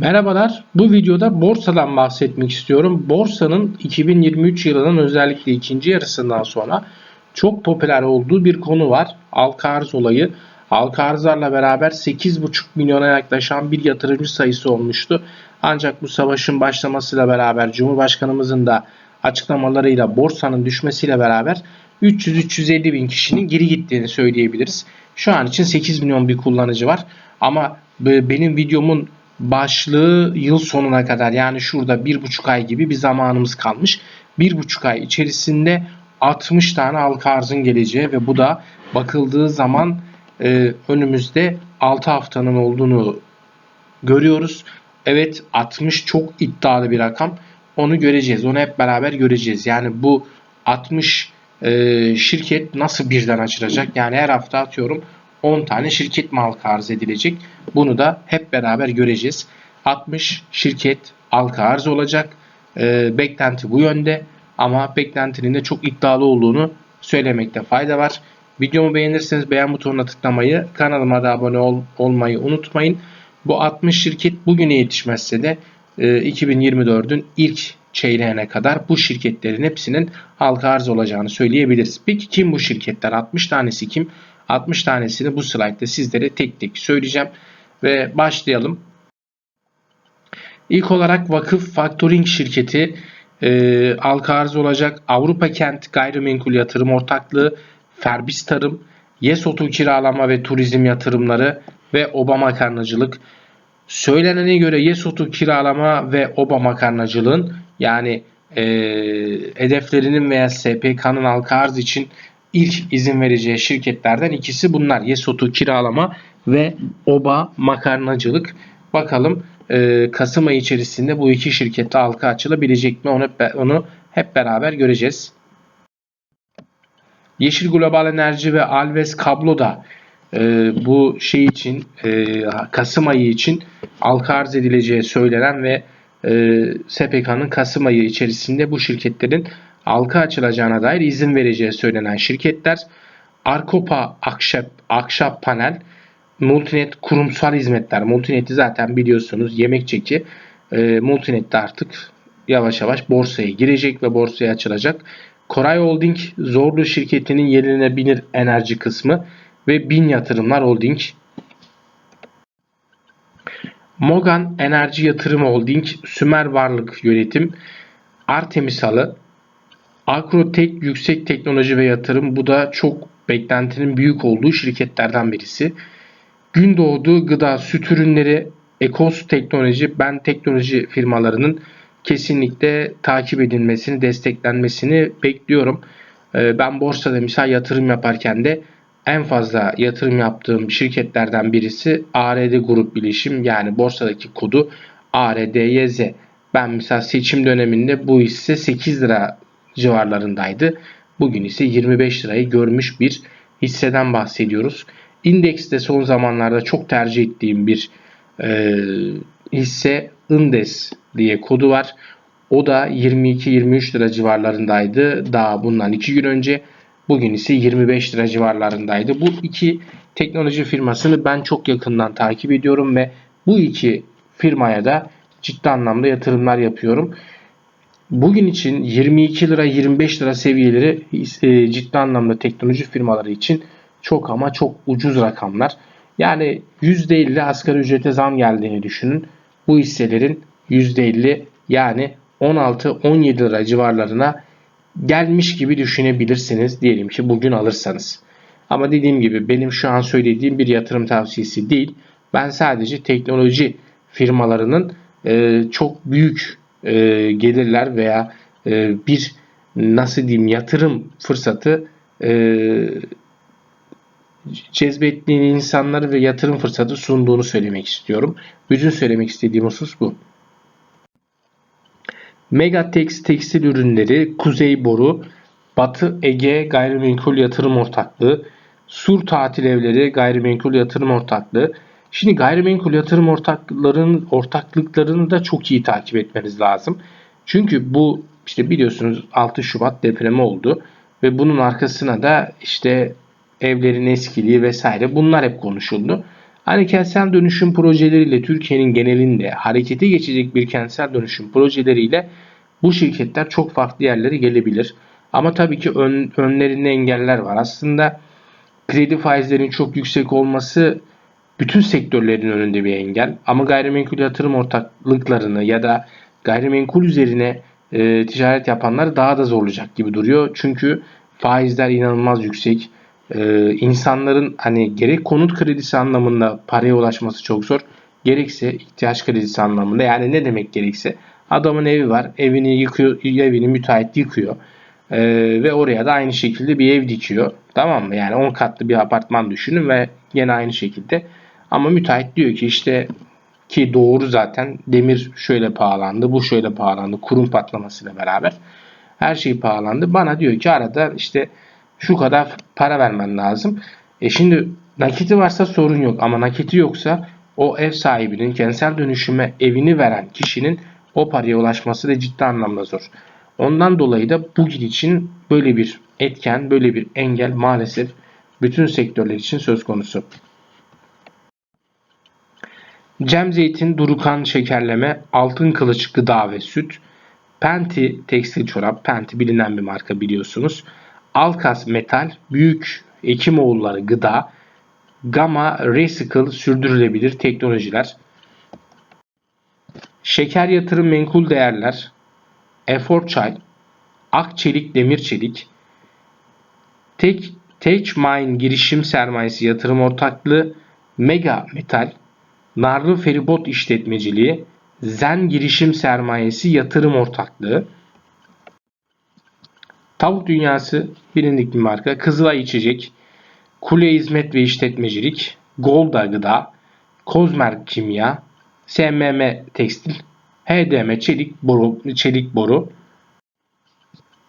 Merhabalar. Bu videoda borsadan bahsetmek istiyorum. Borsanın 2023 yılının özellikle ikinci yarısından sonra çok popüler olduğu bir konu var. Halka arz olayı. Halka arzlarla beraber 8,5 milyona yaklaşan bir yatırımcı sayısı olmuştu. Ancak bu savaşın başlamasıyla beraber Cumhurbaşkanımızın da açıklamalarıyla borsanın düşmesiyle beraber 300-350 bin kişinin geri gittiğini söyleyebiliriz. Şu an için 8 milyon bir kullanıcı var. Ama benim videomun başlığı yıl sonuna kadar yani şurada bir buçuk ay gibi bir zamanımız kalmış. Bir buçuk ay içerisinde 60 tane halka arzın geleceği ve bu da bakıldığı zaman e, önümüzde 6 haftanın olduğunu görüyoruz. Evet 60 çok iddialı bir rakam. Onu göreceğiz. Onu hep beraber göreceğiz. Yani bu 60 e, şirket nasıl birden açılacak? Yani her hafta atıyorum 10 tane şirket mi halka arz edilecek? Bunu da hep beraber göreceğiz. 60 şirket halka arz olacak. E, beklenti bu yönde ama beklentinin de çok iddialı olduğunu söylemekte fayda var. Videomu beğenirseniz beğen butonuna tıklamayı, kanalıma da abone ol, olmayı unutmayın. Bu 60 şirket bugüne yetişmezse de e, 2024'ün ilk çeyreğine kadar bu şirketlerin hepsinin halka arz olacağını söyleyebiliriz. Peki kim bu şirketler? 60 tanesi kim? 60 tanesini bu slaytta sizlere tek tek söyleyeceğim ve başlayalım. İlk olarak Vakıf Factoring şirketi e, halka arz olacak. Avrupa Kent Gayrimenkul Yatırım Ortaklığı, Ferbis Tarım, Yes Oto Kiralama ve Turizm Yatırımları ve Oba Makarnacılık. Söylenene göre Yes Oto Kiralama ve Oba Makarnacılığın yani e, hedeflerinin veya SPK'nın halka arz için ilk izin vereceği şirketlerden ikisi bunlar. Yesotu kiralama ve Oba makarnacılık. Bakalım e, Kasım ayı içerisinde bu iki şirkette halka açılabilecek mi onu, onu hep beraber göreceğiz. Yeşil Global Enerji ve Alves Kablo da e, bu şey için e, Kasım ayı için halka arz edileceği söylenen ve e, SPK'nın Kasım ayı içerisinde bu şirketlerin halka açılacağına dair izin vereceği söylenen şirketler Arkopa Akşap, Akşap Panel, Multinet Kurumsal Hizmetler. Multinet'i zaten biliyorsunuz yemek çeki. E, Multinet de artık yavaş yavaş borsaya girecek ve borsaya açılacak. Koray Holding Zorlu şirketinin yenilenebilir enerji kısmı ve Bin Yatırımlar Holding. Mogan Enerji Yatırım Holding, Sümer Varlık Yönetim, Artemis Halı, Agrotek Yüksek Teknoloji ve Yatırım bu da çok beklentinin büyük olduğu şirketlerden birisi. Gündoğdu Gıda Süt Ürünleri, Ekos Teknoloji, Ben Teknoloji firmalarının kesinlikle takip edilmesini, desteklenmesini bekliyorum. Ee, ben borsada misal yatırım yaparken de en fazla yatırım yaptığım şirketlerden birisi ARD Grup Bilişim yani borsadaki kodu ARDYZ. Ben mesela seçim döneminde bu hisse 8 lira civarlarındaydı. Bugün ise 25 lirayı görmüş bir hisseden bahsediyoruz. İndekste son zamanlarda çok tercih ettiğim bir e, hisse Indes diye kodu var. O da 22-23 lira civarlarındaydı daha bundan 2 gün önce. Bugün ise 25 lira civarlarındaydı. Bu iki teknoloji firmasını ben çok yakından takip ediyorum ve bu iki firmaya da ciddi anlamda yatırımlar yapıyorum. Bugün için 22 lira 25 lira seviyeleri e, ciddi anlamda teknoloji firmaları için çok ama çok ucuz rakamlar. Yani %50 asgari ücrete zam geldiğini düşünün. Bu hisselerin %50 yani 16-17 lira civarlarına gelmiş gibi düşünebilirsiniz diyelim ki bugün alırsanız. Ama dediğim gibi benim şu an söylediğim bir yatırım tavsiyesi değil. Ben sadece teknoloji firmalarının e, çok büyük e, gelirler veya e, bir nasıl diyeyim yatırım fırsatı e, cezbettiğini insanları ve yatırım fırsatı sunduğunu söylemek istiyorum. Bütün söylemek istediğim husus bu. Megatex Tekstil Ürünleri, Kuzey Boru, Batı Ege Gayrimenkul Yatırım Ortaklığı, Sur Tatil Evleri Gayrimenkul Yatırım Ortaklığı. Şimdi gayrimenkul yatırım ortaklarının ortaklıklarını da çok iyi takip etmeniz lazım. Çünkü bu işte biliyorsunuz 6 Şubat depremi oldu ve bunun arkasına da işte evlerin eskiliği vesaire bunlar hep konuşuldu. Hani kentsel dönüşüm projeleriyle Türkiye'nin genelinde harekete geçecek bir kentsel dönüşüm projeleriyle bu şirketler çok farklı yerlere gelebilir. Ama tabii ki ön, önlerinde engeller var. Aslında kredi faizlerinin çok yüksek olması bütün sektörlerin önünde bir engel. Ama gayrimenkul yatırım ortaklıklarını ya da gayrimenkul üzerine e, ticaret yapanlar daha da zorlayacak gibi duruyor. Çünkü faizler inanılmaz yüksek. E, insanların hani gerek konut kredisi anlamında paraya ulaşması çok zor. Gerekse ihtiyaç kredisi anlamında yani ne demek gerekse adamın evi var evini yıkıyor evini müteahhit yıkıyor ee, ve oraya da aynı şekilde bir ev dikiyor tamam mı yani 10 katlı bir apartman düşünün ve yine aynı şekilde ama müteahhit diyor ki işte ki doğru zaten demir şöyle pahalandı, bu şöyle pahalandı, kurum patlamasıyla beraber her şey pahalandı. Bana diyor ki arada işte şu kadar para vermen lazım. E şimdi nakiti varsa sorun yok ama nakiti yoksa o ev sahibinin kentsel dönüşüme evini veren kişinin o paraya ulaşması da ciddi anlamda zor. Ondan dolayı da bugün için böyle bir etken, böyle bir engel maalesef bütün sektörler için söz konusu. Cem Zeytin, Durukan Şekerleme, Altın Kılıç Gıda ve Süt, Penti Tekstil Çorap, Penti bilinen bir marka biliyorsunuz. Alkas Metal, Büyük Ekimoğulları Gıda, Gamma Recycle Sürdürülebilir Teknolojiler, Şeker Yatırım Menkul Değerler, Efor Çay, Akçelik Demir Çelik, Tek Tech Mine Girişim Sermayesi Yatırım Ortaklığı, Mega Metal, Narlı Feribot İşletmeciliği, Zen Girişim Sermayesi Yatırım Ortaklığı, Tavuk Dünyası bilindik bir marka, Kızılay İçecek, Kule Hizmet ve İşletmecilik, Golda Gıda, Kozmer Kimya, SMM Tekstil, HDM Çelik Boru, Çelik Boru,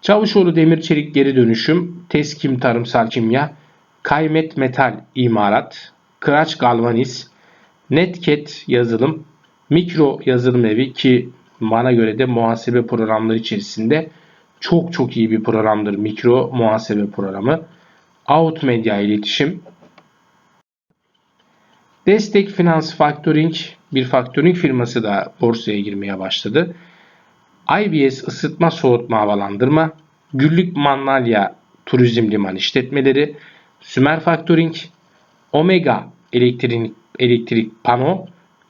Çavuşoğlu Demir Çelik Geri Dönüşüm, Teskim Tarımsal Kimya, Kaymet Metal İmarat, Kıraç Galvaniz, Netcat Yazılım, Mikro Yazılım Evi ki bana göre de muhasebe programları içerisinde çok çok iyi bir programdır mikro muhasebe programı. Out Media İletişim, Destek Finans Factoring bir factoring firması da borsaya girmeye başladı. IBS ısıtma soğutma havalandırma, Güllük Manalya Turizm Liman işletmeleri, Sümer Factoring, Omega elektrik, elektrik pano,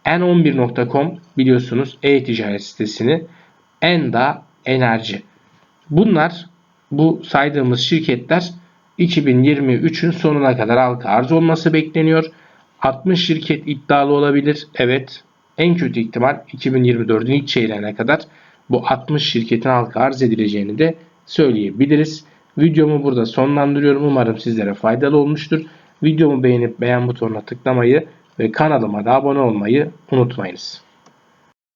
N11.com biliyorsunuz e-ticaret sitesini, Enda Enerji. Bunlar bu saydığımız şirketler 2023'ün sonuna kadar halka arz olması bekleniyor. 60 şirket iddialı olabilir. Evet. En kötü ihtimal 2024'ün ilk çeyreğine kadar bu 60 şirketin halka arz edileceğini de söyleyebiliriz. Videomu burada sonlandırıyorum. Umarım sizlere faydalı olmuştur. Videomu beğenip beğen butonuna tıklamayı kanalıma da abone olmayı unutmayınız.